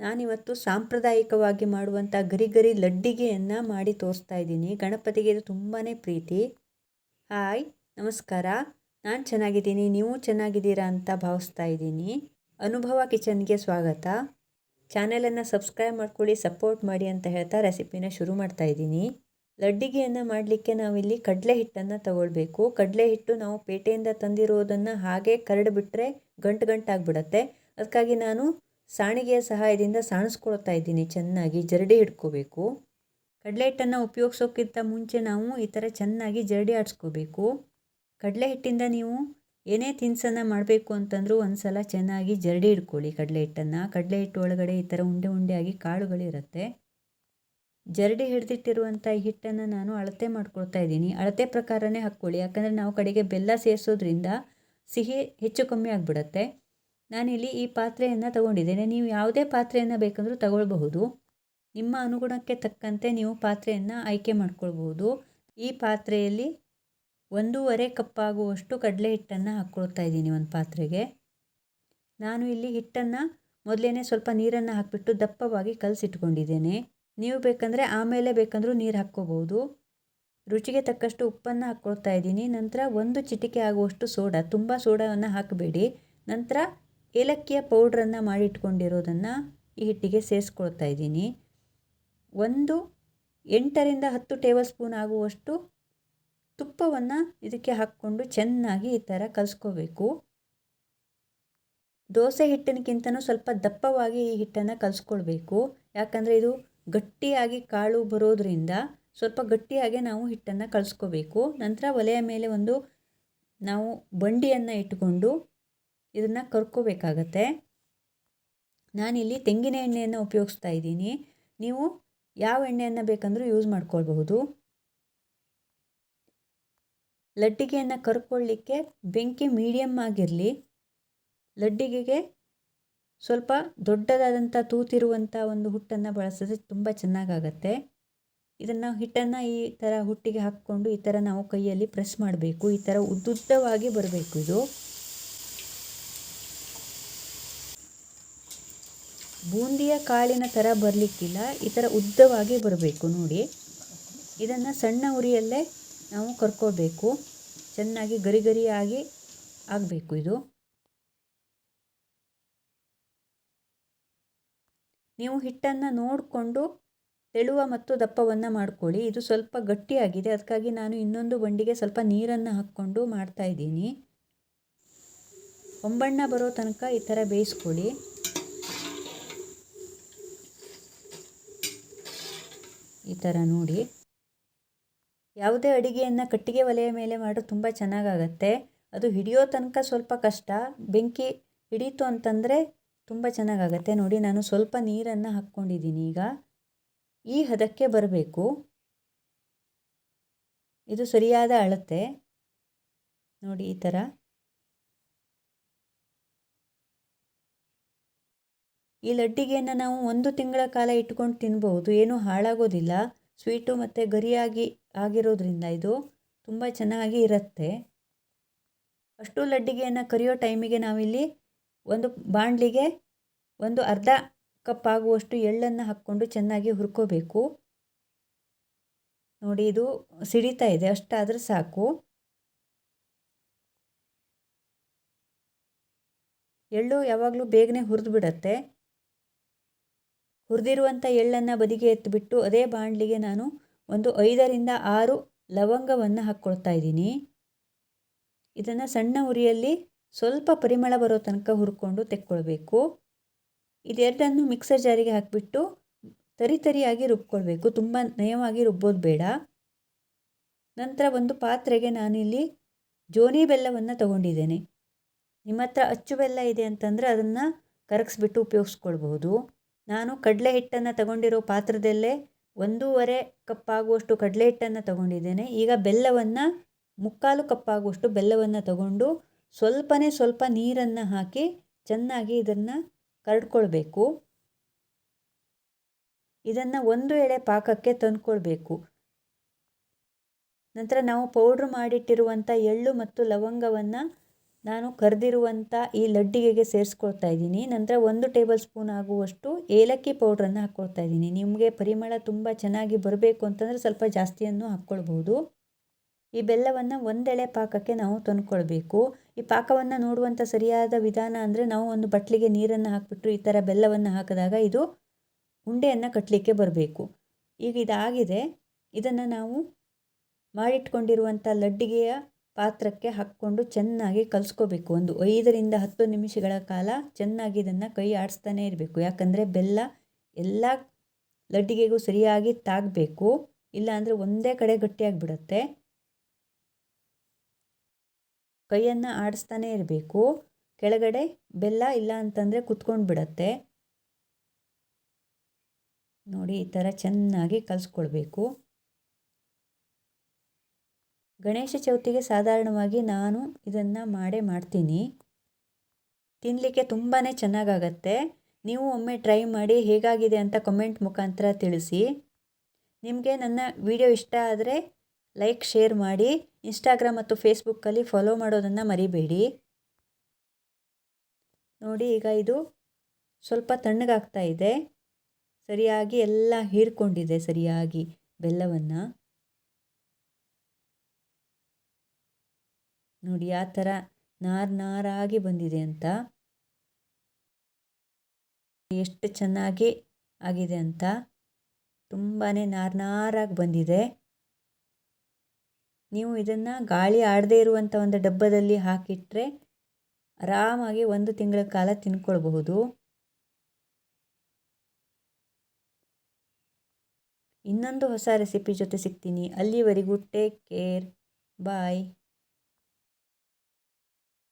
ನಾನಿವತ್ತು ಸಾಂಪ್ರದಾಯಿಕವಾಗಿ ಮಾಡುವಂಥ ಗರಿ ಗರಿ ಲಡ್ಡಿಗೆಯನ್ನು ಮಾಡಿ ತೋರಿಸ್ತಾ ಇದ್ದೀನಿ. ಗಣಪತಿಗೆ ಇದು ತುಂಬಾ ಪ್ರೀತಿ. ಹಾಯ್, ನಮಸ್ಕಾರ. ನಾನು ಚೆನ್ನಾಗಿದ್ದೀನಿ, ನೀವು ಚೆನ್ನಾಗಿದ್ದೀರಾ ಅಂತ ಭಾವಿಸ್ತಾ ಇದ್ದೀನಿ. ಅನುಭವ ಕಿಚನ್ಗೆ ಸ್ವಾಗತ. ಚಾನೆಲನ್ನು ಸಬ್ಸ್ಕ್ರೈಬ್ ಮಾಡ್ಕೊಳ್ಳಿ, ಸಪೋರ್ಟ್ ಮಾಡಿ ಅಂತ ಹೇಳ್ತಾ ರೆಸಿಪಿನ ಶುರು ಮಾಡ್ತಾ ಇದ್ದೀನಿ. ಲಡ್ಡಿಗೆಯನ್ನು ಮಾಡಲಿಕ್ಕೆ ನಾವಿಲ್ಲಿ ಕಡಲೆ ಹಿಟ್ಟನ್ನು ತಗೊಳ್ಬೇಕು. ಕಡಲೆ ಹಿಟ್ಟು ನಾವು ಪೇಟೆಯಿಂದ ತಂದಿರೋದನ್ನು ಹಾಗೆ ಕರಡು ಬಿಟ್ಟರೆ ಗಂಟು ಗಂಟಾಗ್ಬಿಡತ್ತೆ. ಅದಕ್ಕಾಗಿ ನಾನು ಸಾಣಿಗೆಯ ಸಹಾಯದಿಂದ ಸಾಣಿಸ್ಕೊಳ್ತಾ ಇದ್ದೀನಿ, ಚೆನ್ನಾಗಿ ಜರಡಿ ಹಿಡ್ಕೋಬೇಕು ಕಡಲೆ ಹಿಟ್ಟನ್ನು ಉಪಯೋಗಿಸೋಕ್ಕಿಂತ ಮುಂಚೆ ನಾವು ಈ ಥರ ಚೆನ್ನಾಗಿ ಜರಡಿ ಆಡಿಸ್ಕೋಬೇಕು. ಕಡಲೆ ಹಿಟ್ಟಿಂದ ನೀವು ಏನೇ ತಿನಿಸನ್ನು ಮಾಡಬೇಕು ಅಂತಂದರೂ ಒಂದು ಸಲ ಚೆನ್ನಾಗಿ ಜರಡಿ ಹಿಡ್ಕೊಳ್ಳಿ ಕಡಲೆ ಹಿಟ್ಟನ್ನು ಕಡಲೆ ಹಿಟ್ಟು ಒಳಗಡೆ ಈ ಥರ ಉಂಡೆ ಉಂಡೆ ಆಗಿ ಕಾಳುಗಳಿರುತ್ತೆ. ಜರಡಿ ಹಿಡಿದಿಟ್ಟಿರುವಂಥ ಹಿಟ್ಟನ್ನು ನಾನು ಅಳತೆ ಮಾಡ್ಕೊಳ್ತಾ ಇದ್ದೀನಿ. ಅಳತೆ ಪ್ರಕಾರನೇ ಹಾಕ್ಕೊಳ್ಳಿ, ಯಾಕಂದರೆ ನಾವು ಕಡೆಗೆ ಬೆಲ್ಲ ಸೇರಿಸೋದ್ರಿಂದ ಸಿಹಿ ಹೆಚ್ಚು ಕಮ್ಮಿ ಆಗಿಬಿಡತ್ತೆ. ನಾನಿಲ್ಲಿ ಈ ಪಾತ್ರೆಯನ್ನು ತಗೊಂಡಿದ್ದೇನೆ. ನೀವು ಯಾವುದೇ ಪಾತ್ರೆಯನ್ನು ಬೇಕಂದರೂ ತಗೊಳ್ಬಹುದು. ನಿಮ್ಮ ಅನುಗುಣಕ್ಕೆ ತಕ್ಕಂತೆ ನೀವು ಪಾತ್ರೆಯನ್ನು ಆಯ್ಕೆ ಮಾಡ್ಕೊಳ್ಬಹುದು. ಈ ಪಾತ್ರೆಯಲ್ಲಿ ಒಂದೂವರೆ ಕಪ್ಪಾಗುವಷ್ಟು ಕಡಲೆ ಹಿಟ್ಟನ್ನು ಹಾಕ್ಕೊಳ್ತಾ ಇದ್ದೀನಿ ಒಂದು ಪಾತ್ರೆಗೆ. ನಾನು ಇಲ್ಲಿ ಹಿಟ್ಟನ್ನು ಮೊದಲೇ ಸ್ವಲ್ಪ ನೀರನ್ನು ಹಾಕಿಬಿಟ್ಟು ದಪ್ಪವಾಗಿ ಕಲಸಿಟ್ಕೊಂಡಿದ್ದೇನೆ. ನೀವು ಬೇಕಂದರೆ ಆಮೇಲೆ ಬೇಕಂದರೂ ನೀರು ಹಾಕ್ಕೋಬೋದು ರುಚಿಗೆ ತಕ್ಕಷ್ಟು ಉಪ್ಪನ್ನು ಹಾಕ್ಕೊಳ್ತಾ ಇದ್ದೀನಿ. ನಂತರ ಒಂದು ಚಿಟಿಕೆ ಆಗುವಷ್ಟು ಸೋಡಾ, ತುಂಬ ಸೋಡಾವನ್ನು ಹಾಕಬೇಡಿ. ನಂತರ ಏಲಕ್ಕಿಯ ಪೌಡ್ರನ್ನು ಮಾಡಿಟ್ಕೊಂಡಿರೋದನ್ನು ಈ ಹಿಟ್ಟಿಗೆ ಸೇರಿಸ್ಕೊಳ್ತಾ ಇದ್ದೀನಿ. ಒಂದು ಎಂಟರಿಂದ ಹತ್ತು ಟೇಬಲ್ ಸ್ಪೂನ್ ಆಗುವಷ್ಟು ತುಪ್ಪವನ್ನು ಇದಕ್ಕೆ ಹಾಕ್ಕೊಂಡು ಚೆನ್ನಾಗಿ ಈ ಥರ ಕಲಿಸ್ಕೋಬೇಕು. ದೋಸೆ ಹಿಟ್ಟಿನಕ್ಕಿಂತನೂ ಸ್ವಲ್ಪ ದಪ್ಪವಾಗಿ ಈ ಹಿಟ್ಟನ್ನು ಕಲಿಸ್ಕೊಳ್ಬೇಕು. ಯಾಕಂದರೆ ಇದು ಗಟ್ಟಿಯಾಗಿ ಕಾಳು ಬರೋದರಿಂದ ಸ್ವಲ್ಪ ಗಟ್ಟಿಯಾಗಿ ನಾವು ಹಿಟ್ಟನ್ನು ಕಲಿಸ್ಕೋಬೇಕು. ನಂತರ ಒಲೆಯ ಮೇಲೆ ಒಂದು ನಾವು ಬಂಡಿಯನ್ನು ಇಟ್ಟುಕೊಂಡು ಇದನ್ನು ಕರ್ಕೋಬೇಕಾಗತ್ತೆ. ನಾನಿಲ್ಲಿ ತೆಂಗಿನ ಎಣ್ಣೆಯನ್ನು ಉಪಯೋಗಿಸ್ತಾ ಇದ್ದೀನಿ. ನೀವು ಯಾವ ಎಣ್ಣೆಯನ್ನು ಬೇಕಂದರೂ ಯೂಸ್ ಮಾಡ್ಕೊಳ್ಬಹುದು. ಲಡ್ಡಿಗೆಯನ್ನು ಕರ್ಕೊಳ್ಳಿಕ್ಕೆ ಬೆಂಕಿ ಮೀಡಿಯಮ್ ಆಗಿರಲಿ. ಲಡ್ಡಿಗೆಗೆ ಸ್ವಲ್ಪ ದೊಡ್ಡದಾದಂಥ ತೂತಿರುವಂಥ ಒಂದು ಹುಟ್ಟನ್ನು ಬಳಸಿದ್ರೆ ತುಂಬ ಚೆನ್ನಾಗಾಗತ್ತೆ. ಇದನ್ನು ಹಿಟ್ಟನ್ನು ಈ ಥರ ಹುಟ್ಟಿಗೆ ಹಾಕ್ಕೊಂಡು ಈ ಥರ ನಾವು ಕೈಯಲ್ಲಿ ಪ್ರೆಸ್ ಮಾಡಬೇಕು. ಈ ಥರ ಉದ್ದುದ್ದವಾಗಿ ಬರಬೇಕು ಇದು. ಬೂಂದಿಯ ಕಾಳಿನ ಥರ ಬರಲಿಕ್ಕಿಲ್ಲ, ಈ ಥರ ಉದ್ದವಾಗಿ ಬರಬೇಕು ನೋಡಿ. ಇದನ್ನು ಸಣ್ಣ ಉರಿಯಲ್ಲೇ ನಾವು ಕರ್ಕೋಬೇಕು. ಚೆನ್ನಾಗಿ ಗರಿ ಗರಿಯಾಗಿ ಆಗಬೇಕು ಇದು. ನೀವು ಹಿಟ್ಟನ್ನು ನೋಡಿಕೊಂಡು ತೆಳುವ ಮತ್ತು ದಪ್ಪವನ್ನು ಮಾಡ್ಕೊಳ್ಳಿ. ಇದು ಸ್ವಲ್ಪ ಗಟ್ಟಿಯಾಗಿದೆ. ಅದಕ್ಕಾಗಿ ನಾನು ಇನ್ನೊಂದು ಬಂಡಿಗೆ ಸ್ವಲ್ಪ ನೀರನ್ನು ಹಾಕ್ಕೊಂಡು ಮಾಡ್ತಾ ಇದ್ದೀನಿ. ಒಂಬಣ್ಣ ಬರೋ ತನಕ ಈ ಥರ ಬೇಯಿಸ್ಕೊಳ್ಳಿ. ಈ ಥರ ನೋಡಿ. ಯಾವುದೇ ಅಡುಗೆಯನ್ನು ಕಟ್ಟಿಗೆ ಒಲೆಯ ಮೇಲೆ ಮಾಡೋದು ತುಂಬ ಚೆನ್ನಾಗಾಗತ್ತೆ. ಅದು ಹಿಡಿಯೋ ತನಕ ಸ್ವಲ್ಪ ಕಷ್ಟ. ಬೆಂಕಿ ಹಿಡೀತು ಅಂತಂದರೆ ತುಂಬ ಚೆನ್ನಾಗಾಗತ್ತೆ. ನೋಡಿ, ನಾನು ಸ್ವಲ್ಪ ನೀರನ್ನು ಹಾಕ್ಕೊಂಡಿದ್ದೀನಿ ಈಗ. ಈ ಹದಕ್ಕೆ ಬರಬೇಕು. ಇದು ಸರಿಯಾದ ಅಳತೆ. ನೋಡಿ, ಈ ಥರ. ಈ ಲಡ್ಡಿಗೆಯನ್ನು ನಾವು ಒಂದು ತಿಂಗಳ ಕಾಲ ಇಟ್ಕೊಂಡು ತಿನ್ಬೋದು ಏನೂ ಹಾಳಾಗೋದಿಲ್ಲ. ಸ್ವೀಟು ಮತ್ತು ಗರಿಯಾಗಿ ಆಗಿರೋದ್ರಿಂದ ಇದು ತುಂಬ ಚೆನ್ನಾಗಿ ಇರುತ್ತೆ. ಅಷ್ಟು ಲಡ್ಡಿಗೆಯನ್ನು ಕರಿಯೋ ಟೈಮಿಗೆ ನಾವಿಲ್ಲಿ ಒಂದು ಬಾಣಲಿಗೆ ಒಂದು ಅರ್ಧ ಕಪ್ ಆಗುವಷ್ಟು ಎಳ್ಳನ್ನು ಹಾಕ್ಕೊಂಡು ಚೆನ್ನಾಗಿ ಹುರ್ಕೋಬೇಕು. ನೋಡಿ, ಇದು ಸಿಡಿತಾ ಇದೆ. ಅಷ್ಟಾದರೆ ಸಾಕು. ಎಳ್ಳು ಯಾವಾಗಲೂ ಬೇಗನೆ ಹುರಿದು ಬಿಡತ್ತೆ ಹುರಿದಿರುವಂಥ ಎಳ್ಳನ್ನು ಬದಿಗೆ ಎತ್ತಿಬಿಟ್ಟು ಅದೇ ಬಾಣಲಿಗೆ ನಾನು ಒಂದು ಐದರಿಂದ ಆರು ಲವಂಗವನ್ನು ಹಾಕ್ಕೊಳ್ತಾ ಇದ್ದೀನಿ. ಇದನ್ನು ಸಣ್ಣ ಉರಿಯಲ್ಲಿ ಸ್ವಲ್ಪ ಪರಿಮಳ ಬರೋ ತನಕ ಹುರ್ಕೊಂಡು ತೆಕ್ಕೊಳ್ಬೇಕು. ಇದೆರಡನ್ನು ಮಿಕ್ಸರ್ ಜಾರಿಗೆ ಹಾಕಿಬಿಟ್ಟು ತರಿ ತರಿಯಾಗಿ ರುಬ್ಕೊಳ್ಬೇಕು. ತುಂಬ ನಯವಾಗಿ ರುಬ್ಬೋದು ಬೇಡ. ನಂತರ ಒಂದು ಪಾತ್ರೆಗೆ ನಾನಿಲ್ಲಿ ಜೋನಿ ಬೆಲ್ಲವನ್ನು ತಗೊಂಡಿದ್ದೇನೆ. ನಿಮ್ಮ ಹತ್ರ ಅಚ್ಚು ಬೆಲ್ಲ ಇದೆ ಅಂತಂದರೆ ಅದನ್ನು ಕರಗಿಸ್ಬಿಟ್ಟು ಉಪಯೋಗಿಸ್ಕೊಳ್ಬಹುದು ನಾನು ಕಡಲೆ ಹಿಟ್ಟನ್ನು ತಗೊಂಡಿರೋ ಪಾತ್ರದಲ್ಲೇ ಒಂದೂವರೆ ಕಪ್ಪಾಗುವಷ್ಟು ಕಡಲೆ ಹಿಟ್ಟನ್ನು ತಗೊಂಡಿದ್ದೇನೆ. ಈಗ ಬೆಲ್ಲವನ್ನು ಮುಕ್ಕಾಲು ಕಪ್ಪಾಗುವಷ್ಟು ಬೆಲ್ಲವನ್ನು ತಗೊಂಡು ಸ್ವಲ್ಪನೇ ಸ್ವಲ್ಪ ನೀರನ್ನು ಹಾಕಿ ಚೆನ್ನಾಗಿ ಇದನ್ನು ಕರಡ್ಕೊಳ್ಬೇಕು. ಇದನ್ನು ಒಂದು ಎಳೆ ಪಾಕಕ್ಕೆ ತಂದುಕೊಳ್ಬೇಕು. ನಂತರ ನಾವು ಪೌಡ್ರ್ ಮಾಡಿಟ್ಟಿರುವಂಥ ಎಳ್ಳು ಮತ್ತು ಲವಂಗವನ್ನು ನಾನು ಕರೆದಿರುವಂಥ ಈ ಲಡ್ಡಿಗೆಗೆ ಸೇರಿಸ್ಕೊಳ್ತಾ ಇದ್ದೀನಿ. ನಂತರ ಒಂದು ಟೇಬಲ್ ಸ್ಪೂನ್ ಆಗುವಷ್ಟು ಏಲಕ್ಕಿ ಪೌಡ್ರನ್ನು ಹಾಕ್ಕೊಳ್ತಾ ಇದ್ದೀನಿ. ನಿಮಗೆ ಪರಿಮಳ ತುಂಬ ಚೆನ್ನಾಗಿ ಬರಬೇಕು ಅಂತಂದರೆ ಸ್ವಲ್ಪ ಜಾಸ್ತಿಯನ್ನು ಹಾಕ್ಕೊಳ್ಬೋದು. ಈ ಬೆಲ್ಲವನ್ನು ಒಂದೆಳೆ ಪಾಕಕ್ಕೆ ನಾವು ತಂದ್ಕೊಳ್ಬೇಕು. ಈ ಪಾಕವನ್ನು ನೋಡುವಂಥ ಸರಿಯಾದ ವಿಧಾನ ಅಂದರೆ ನಾವು ಒಂದು ಬಟ್ಲಿಗೆ ನೀರನ್ನು ಹಾಕಿಬಿಟ್ಟು ಈ ಥರ ಬೆಲ್ಲವನ್ನು ಹಾಕಿದಾಗ ಇದು ಉಂಡೆಯನ್ನು ಕಟ್ಟಲಿಕ್ಕೆ ಬರಬೇಕು. ಈಗ ಇದಾಗಿದೆ. ಇದನ್ನು ನಾವು ಮಾಡಿಟ್ಕೊಂಡಿರುವಂಥ ಲಡ್ಡಿಗೆಯ ಪಾತ್ರಕ್ಕೆ ಹಾಕ್ಕೊಂಡು ಚೆನ್ನಾಗಿ ಕಲಿಸ್ಕೋಬೇಕು. ಒಂದು ಐದರಿಂದ ಹತ್ತು ನಿಮಿಷಗಳ ಕಾಲ ಚೆನ್ನಾಗಿ ಇದನ್ನು ಕೈ ಆಡಿಸ್ತಾನೆ ಇರಬೇಕು. ಯಾಕಂದರೆ ಬೆಲ್ಲ ಎಲ್ಲ ಲಡ್ಡಿಗೆಗೂ ಸರಿಯಾಗಿ ತಾಗಬೇಕು. ಇಲ್ಲಾಂದರೆ ಒಂದೇ ಕಡೆ ಗಟ್ಟಿಯಾಗಿಬಿಡುತ್ತೆ. ಕೈಯನ್ನು ಆಡಿಸ್ತಾನೆ ಇರಬೇಕು. ಕೆಳಗಡೆ ಬೆಲ್ಲ ಇಲ್ಲ ಅಂತಂದರೆ ಕುತ್ಕೊಂಡು ಬಿಡತ್ತೆ ನೋಡಿ, ಈ ಥರ ಚೆನ್ನಾಗಿ ಕಲಿಸ್ಕೊಳ್ಬೇಕು. ಗಣೇಶ ಚೌತಿಗೆ ಸಾಧಾರಣವಾಗಿ ನಾನು ಇದನ್ನು ಮಾಡೇ ಮಾಡ್ತೀನಿ. ತಿನ್ನಲಿಕ್ಕೆ ತುಂಬಾ ಚೆನ್ನಾಗಾಗತ್ತೆ. ನೀವು ಒಮ್ಮೆ ಟ್ರೈ ಮಾಡಿ ಹೇಗಾಗಿದೆ ಅಂತ ಕಮೆಂಟ್ ಮುಖಾಂತರ ತಿಳಿಸಿ. ನಿಮಗೆ ನನ್ನ ವಿಡಿಯೋ ಇಷ್ಟ ಆದರೆ ಲೈಕ್, ಶೇರ್ ಮಾಡಿ. ಇನ್ಸ್ಟಾಗ್ರಾಮ್ ಮತ್ತು ಫೇಸ್ಬುಕ್ಕಲ್ಲಿ ಫಾಲೋ ಮಾಡೋದನ್ನು ಮರಿಬೇಡಿ. ನೋಡಿ ಈಗ ಇದು ಸ್ವಲ್ಪ ತಣ್ಣಗಾಗ್ತಾ ಇದೆ. ಸರಿಯಾಗಿ ಎಲ್ಲ ಹೀರ್ಕೊಂಡಿದೆ, ಸರಿಯಾಗಿ ಬೆಲ್ಲವನ್ನು. ನೋಡಿ, ಆ ಥರ ನಾರು ನಾರಾಗಿ ಬಂದಿದೆ ಅಂತ. ಎಷ್ಟು ಚೆನ್ನಾಗಿ ಆಗಿದೆ ಅಂತ. ತುಂಬಾ ನಾರು ನಾರಾಗಿ ಬಂದಿದೆ. ನೀವು ಇದನ್ನು ಗಾಳಿ ಆಡದೇ ಇರುವಂಥ ಒಂದು ಡಬ್ಬದಲ್ಲಿ ಹಾಕಿಟ್ಟರೆ ಆರಾಮಾಗಿ ಒಂದು ತಿಂಗಳ ಕಾಲ ತಿನ್ಕೊಳ್ಬಹುದು. ಇನ್ನೊಂದು ಹೊಸ ರೆಸಿಪಿ ಜೊತೆ ಸಿಗ್ತೀನಿ. ಅಲ್ಲಿವರೆಗೂ ಟೇಕ್ ಕೇರ್ ಬಾಯ್